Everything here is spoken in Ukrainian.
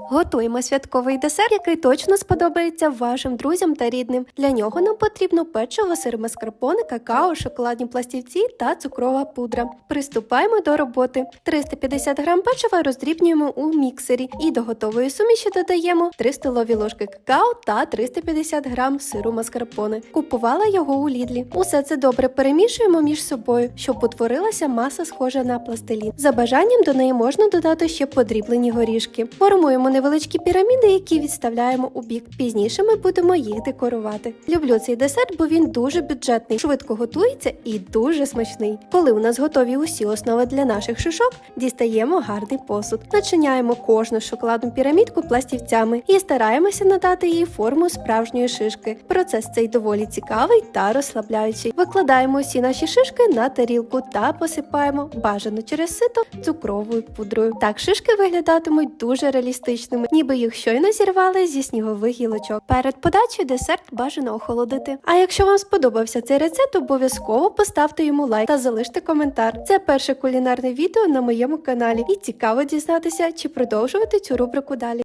Готуємо святковий десерт, який точно сподобається вашим друзям та рідним. Для нього нам потрібно печиво, сир маскарпоне, какао, шоколадні пластівці та цукрова пудра. Приступаємо до роботи. 350 грам печива роздрібнюємо у міксері і до готової суміші додаємо 3 столові ложки какао та 350 грам сиру маскарпоне. Купувала його у лідлі. Усе це добре перемішуємо між собою, щоб утворилася маса схожа на пластилін. За бажанням до неї можна додати ще подріблені горішки. Формуємо невеличкі піраміди, які відставляємо у бік. Пізніше ми будемо їх декорувати. Люблю цей десерт, бо він дуже бюджетний, швидко готується і дуже смачний. Коли у нас готові усі основи для наших шишок, дістаємо гарний посуд, начиняємо кожну шоколадну пірамідку пластівцями і стараємося надати їй форму справжньої шишки. Процес цей доволі цікавий та розслабляючий. Викладаємо усі наші шишки на тарілку та посипаємо бажано через сито цукровою пудрою. Так шишки виглядатимуть дуже реалістичними, ніби їх щойно зірвали зі снігових гілочок. Перед подачею десерт бажано охолодити. А якщо вам сподобався цей рецепт, обов'язково поставте йому лайк та залиште коментар. Це перше кулінарне відео на моєму каналі, і цікаво дізнатися, чи продовжувати цю рубрику далі.